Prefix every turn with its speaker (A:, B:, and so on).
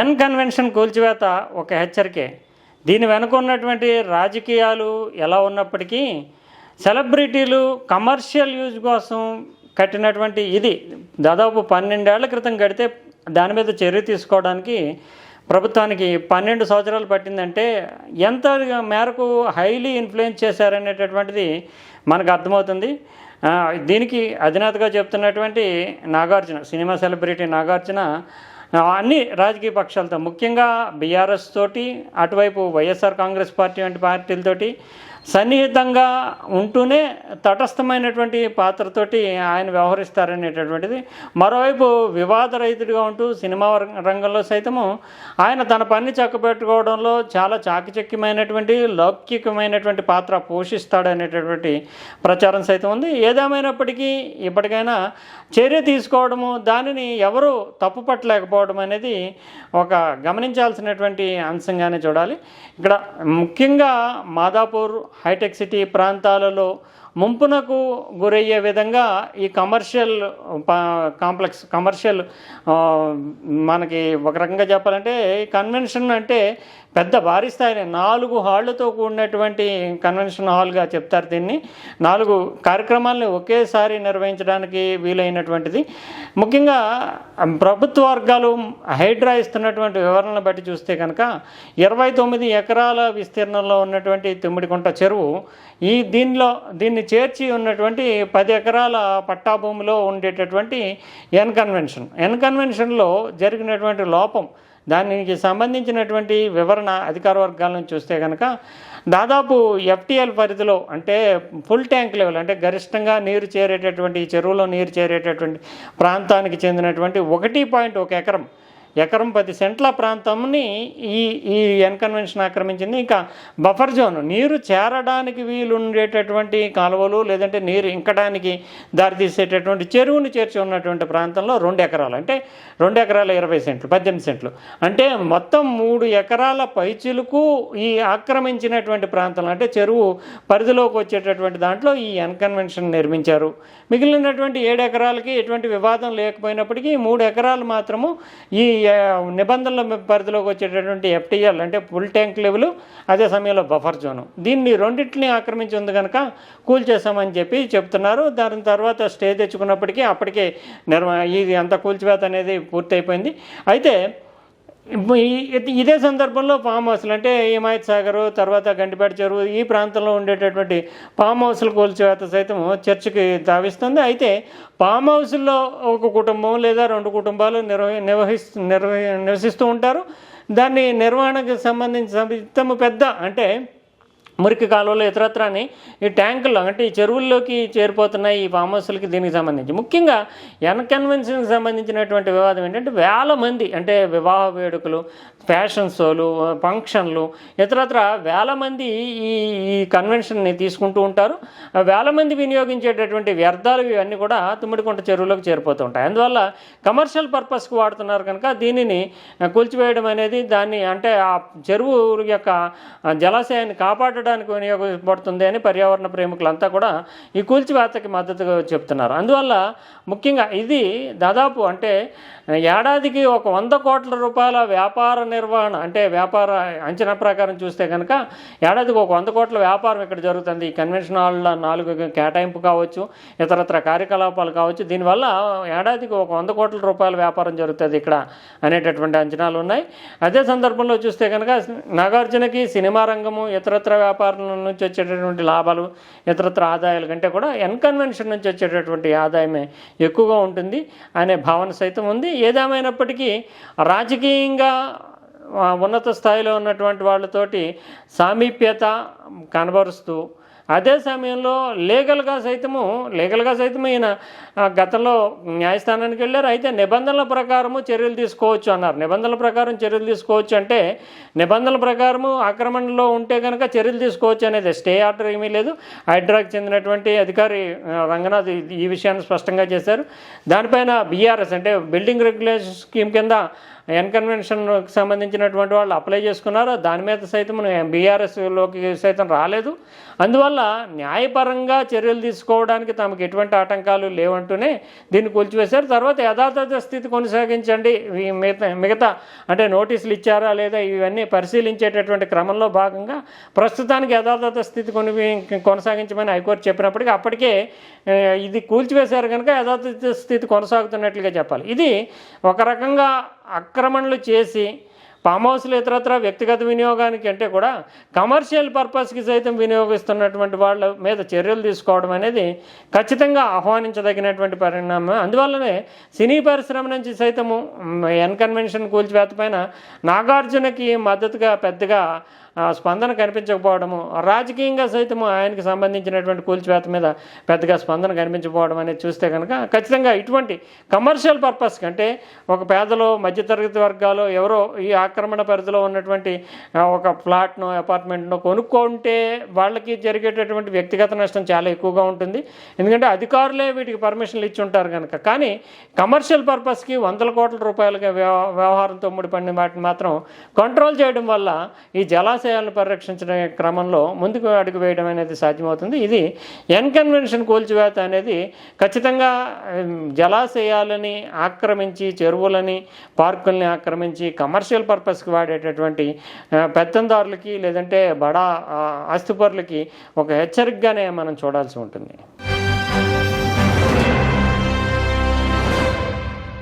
A: N convention కూల్చివేత ఒక హెచ్చరికే. దీని వెనుక ఉన్నటువంటి రాజకీయాలు ఎలా ఉన్నప్పటికీ సెలబ్రిటీలు కమర్షియల్ యూజ్ కోసం కట్టినటువంటి ఇది దాదాపు పన్నెండేళ్ళ క్రితం కడితే దాని మీద చర్య తీసుకోవడానికి ప్రభుత్వానికి పన్నెండు సంవత్సరాలు పట్టిందంటే ఎంత మేరకు హైలీ ఇన్ఫ్లుయెన్స్ చేశారనేటటువంటిది మనకు అర్థమవుతుంది. దీనికి అధినేతగా చెప్తున్నటువంటి నాగార్జున సినిమా సెలబ్రిటీ నాగార్జున అన్ని రాజకీయ పక్షాలతో ముఖ్యంగా బీఆర్ఎస్ తోటి అటువైపు వైఎస్ఆర్ కాంగ్రెస్ పార్టీ వంటి పార్టీలతోటి సన్నిహితంగా ఉంటూనే తటస్థమైనటువంటి పాత్రతోటి ఆయన వ్యవహరిస్తారనేటటువంటిది. మరోవైపు వివాదరహితుడిగా ఉంటూ సినిమా రంగంలో సైతము ఆయన తన పని చక్కబెట్టుకోవడంలో చాలా చాకచక్యమైనటువంటి లౌకికమైనటువంటి పాత్ర పోషిస్తాడనేటటువంటి ప్రచారం సైతం ఉంది. ఏదేమైనప్పటికీ ఇప్పటికైనా చర్య తీసుకోవడము దానిని ఎవరు తప్పుపట్టలేకపోవడం అనేది ఒక గమనించాల్సినటువంటి అంశంగానే చూడాలి. ఇక్కడ ముఖ్యంగా మాదాపూర్ హైటెక్ సిటీ ప్రాంతాలలో ముంపునకు గురయ్యే విధంగా ఈ కమర్షియల్ పా- కాంప్లెక్స్ కమర్షియల్ మనకి ఒక రకంగా చెప్పాలంటే కన్వెన్షన్ అంటే పెద్ద భారీ స్థాయిని నాలుగు హాళ్ళతో కూడినటువంటి కన్వెన్షన్ హాల్గా చెప్తారు దీన్ని. నాలుగు కార్యక్రమాలను ఒకేసారి నిర్వహించడానికి వీలైనటువంటిది. ముఖ్యంగా ప్రభుత్వ వర్గాలు హైడ్రా ఇస్తున్నటువంటి వివరణను బట్టి చూస్తే కనుక ఇరవై తొమ్మిది ఎకరాల విస్తీర్ణంలో ఉన్నటువంటి తుమ్మిడికుంట చెరువు ఈ దీనిలో దీన్ని చేర్చి ఉన్నటువంటి పది ఎకరాల పట్టా భూమిలో ఉండేటటువంటి ఎన్ కన్వెన్షన్. ఎన్ కన్వెన్షన్లో జరిగినటువంటి లోపం దానికి సంబంధించినటువంటి వివరణ అధికార వర్గాల నుంచి చూస్తే కనుక దాదాపు ఎఫ్టీఎల్ పరిధిలో అంటే ఫుల్ ట్యాంక్ లెవెల్ అంటే గరిష్టంగా నీరు చేరేటటువంటి చెరువులో నీరు చేరేటటువంటి ప్రాంతానికి చెందినటువంటి ఒకటి పాయింట్ ఒక ఎకరం ఎకరం పది సెంట్ల ప్రాంతంని ఈ ఈ ఎన్కన్వెన్షన్ ఆక్రమించింది. ఇంకా బఫర్ జోన్ నీరు చేరడానికి వీలు ఉండేటటువంటి కాలువలు లేదంటే నీరు ఇంకడానికి దారితీసేటటువంటి చెరువుని చేర్చి ఉన్నటువంటి ప్రాంతంలో రెండు ఎకరాలు అంటే రెండు ఎకరాల ఇరవై సెంట్లు పద్దెనిమిది సెంట్లు. అంటే మొత్తం మూడు ఎకరాల పైచిలకు ఈ ఆక్రమించినటువంటి ప్రాంతంలో అంటే చెరువు పరిధిలోకి వచ్చేటటువంటి దాంట్లో ఈ ఎన్కన్వెన్షన్ నిర్మించారు. మిగిలినటువంటి ఏడు ఎకరాలకి ఎటువంటి వివాదం లేకపోయినప్పటికీ మూడు ఎకరాలు మాత్రము ఈ నిబంధనల పరిధిలోకి వచ్చేటటువంటి ఎఫ్టీఎల్ అంటే ఫుల్ ట్యాంక్ లెవెల్ అదే సమయంలో బఫర్ జోను దీన్ని రెండింటిని ఆక్రమించి ఉంది కనుక కూల్చేసామని చెప్పి చెప్తున్నారు. దాని తర్వాత స్టే తెచ్చుకున్నప్పటికీ అప్పటికే నిర్మ ఇది అంత కూల్చివేత అనేది పూర్తయిపోయింది. అయితే ఇదే సందర్భంలో ఫామ్ హౌస్లు అంటే హిమాయత్ సాగర్ తర్వాత గండిపేట చెరువు ఈ ప్రాంతంలో ఉండేటటువంటి ఫామ్ హౌస్లు కూల్చివేత సైతం చర్చకి తావిస్తుంది అయితే ఫామ్ హౌస్లో ఒక కుటుంబం లేదా రెండు కుటుంబాలు నిర్వహి నిర్వహిస్తూ నిర్వహి నివసిస్తూ ఉంటారు. దాన్ని నిర్వహణకు సంబంధించిన సమితము పెద్ద అంటే మురికి కాలువలు ఇతరత్రాన్ని ఈ ట్యాంకుల్లో అంటే ఈ చెరువుల్లోకి చేరిపోతున్నాయి ఈ ఫామ్ హౌస్లకి దీనికి సంబంధించి. ముఖ్యంగా ఎన్ కన్వెన్షన్కి సంబంధించినటువంటి వివాదం ఏంటంటే వేల మంది అంటే వివాహ వేడుకలు ఫ్యాషన్ షోలు ఫంక్షన్లు ఇతరత్ర వేల మంది ఈ ఈ కన్వెన్షన్ని తీసుకుంటూ ఉంటారు. వేల మంది వినియోగించేటటువంటి వ్యర్థాలు ఇవన్నీ కూడా తుమ్మిడికుంట చెరువులోకి చేరిపోతూ ఉంటాయి. అందువల్ల కమర్షియల్ పర్పస్కి వాడుతున్నారు కనుక దీనిని కూల్చివేయడం అనేది దాన్ని అంటే ఆ చెరువు యొక్క జలాశయాన్ని కాపాడటం కాపాడడానికి వినియోగపడుతుంది అని పర్యావరణ ప్రేమికులంతా కూడా ఈ కూల్చివేతకి మద్దతుగా చెప్తున్నారు. అందువల్ల ముఖ్యంగా ఇది దాదాపు అంటే ఏడాదికి ఒక వంద కోట్ల రూపాయల వ్యాపార నిర్వహణ అంటే వ్యాపార అంచనా ప్రకారం చూస్తే కనుక ఏడాదికి ఒక వంద కోట్ల వ్యాపారం ఇక్కడ జరుగుతుంది. ఈ కన్వెన్షన్ హాల్ల నాలుగు కేటాయింపు కావచ్చు ఇతరత్ర కార్యకలాపాలు కావచ్చు. దీనివల్ల ఏడాదికి ఒక వంద కోట్ల రూపాయల వ్యాపారం జరుగుతుంది ఇక్కడ అనేటటువంటి అంచనాలు ఉన్నాయి. అదే సందర్భంలో చూస్తే కనుక నాగార్జునకి సినిమా రంగము ఇతరత్ర వ్యాపారం నుంచి వచ్చేటటువంటి లాభాలు ఇతరత్ర ఆదాయాల కంటే కూడా ఎన్కన్వెన్షన్ నుంచి వచ్చేటటువంటి ఆదాయమే ఎక్కువగా ఉంటుంది అనే భావన సైతం ఉంది. ఏదేమైనప్పటికీ రాజకీయంగా ఉన్నత స్థాయిలో ఉన్నటువంటి వాళ్ళతోటి సామీప్యత కనబరుస్తూ అదే సమయంలో లీగల్గా సైతము లీగల్గా సైతం ఈయన గతంలో న్యాయస్థానానికి వెళ్ళారు. అయితే నిబంధనల ప్రకారము చర్యలు తీసుకోవచ్చు అన్నారు. నిబంధనల ప్రకారం చర్యలు తీసుకోవచ్చు అంటే నిబంధనల ప్రకారము ఆక్రమణలో ఉంటే కనుక చర్యలు తీసుకోవచ్చు అనేది స్టే ఆర్డర్ ఏమీ లేదు. హైడ్రాకి చెందినటువంటి అధికారి రంగనాథ్ ఈ విషయాన్ని స్పష్టంగా చేశారు. దానిపైన బీఆర్ఎస్ అంటే బిల్డింగ్ రెగ్యులేషన్ స్కీమ్ కింద ఎన్కన్వెన్షన్కి సంబంధించినటువంటి వాళ్ళు అప్లై చేసుకున్నారు? దాని మీద సైతం బీఆర్ఎస్లోకి సైతం రాలేదు. అందువల్ల న్యాయపరంగా చర్యలు తీసుకోవడానికి తమకు ఎటువంటి ఆటంకాలు లేవంటూనే దీన్ని కూల్చివేశారు. తర్వాత యథాతథ స్థితి కొనసాగించండి. మిగతా మిగతా అంటే నోటీసులు ఇచ్చారా లేదా ఇవన్నీ పరిశీలించేటటువంటి క్రమంలో భాగంగా ప్రస్తుతానికి యథాతథ స్థితి కొని కొనసాగించమని హైకోర్టు చెప్పినప్పటికీ అప్పటికే ఇది కూల్చివేశారు కనుక యథాతథ స్థితి కొనసాగుతున్నట్లుగా చెప్పాలి. ఇది ఒక రకంగా ఆక్రమణలు చేసి ఫామ్ హౌస్లు ఇతరత్ర వ్యక్తిగత వినియోగానికి అంటే కూడా కమర్షియల్ పర్పస్కి సైతం వినియోగిస్తున్నటువంటి వాళ్ళ మీద చర్యలు తీసుకోవడం అనేది ఖచ్చితంగా ఆహ్వానించదగినటువంటి పరిణామం. అందువల్లనే సినీ పరిశ్రమ నుంచి సైతము ఎన్కన్వెన్షన్ కూల్చివేత పైన నాగార్జునకి మద్దతుగా పెద్దగా స్పందన కనిపించకపోవడము రాజకీయంగా సైతము ఆయనకి సంబంధించినటువంటి కూల్చివేత మీద పెద్దగా స్పందన కనిపించకపోవడం అనేది చూస్తే కనుక ఖచ్చితంగా ఇటువంటి కమర్షియల్ పర్పస్ అంటే ఒక పేదలో మధ్యతరగతి వర్గాలు ఎవరో ఈ ఆక్రమణ పరిధిలో ఉన్నటువంటి ఒక ఫ్లాట్ను అపార్ట్మెంట్ను కొనుక్కుంటే వాళ్ళకి జరిగేటటువంటి వ్యక్తిగత నష్టం చాలా ఎక్కువగా ఉంటుంది. ఎందుకంటే అధికారులే వీటికి పర్మిషన్లు ఇచ్చి ఉంటారు కనుక. కానీ కమర్షియల్ పర్పస్కి వందల కోట్ల రూపాయలుగా వ్యవ- వ్యవహారంతో ముడిపడిన వాటిని మాత్రం కంట్రోల్ చేయడం వల్ల ఈ ఆశయాలను పరిరక్షించడం క్రమంలో ముందుకు అడుగు వేయడం అనేది సాధ్యమవుతుంది. ఇది ఎన్కన్వెన్షన్ కూల్చివేత అనేది ఖచ్చితంగా జలాశయాలని ఆక్రమించి చెరువులని పార్కుల్ని ఆక్రమించి కమర్షియల్ పర్పస్కి వాడేటటువంటి పెత్తందారులకి లేదంటే బడా ఆస్తిపరులకి ఒక హెచ్చరికగానే మనం చూడాల్సి ఉంటుంది.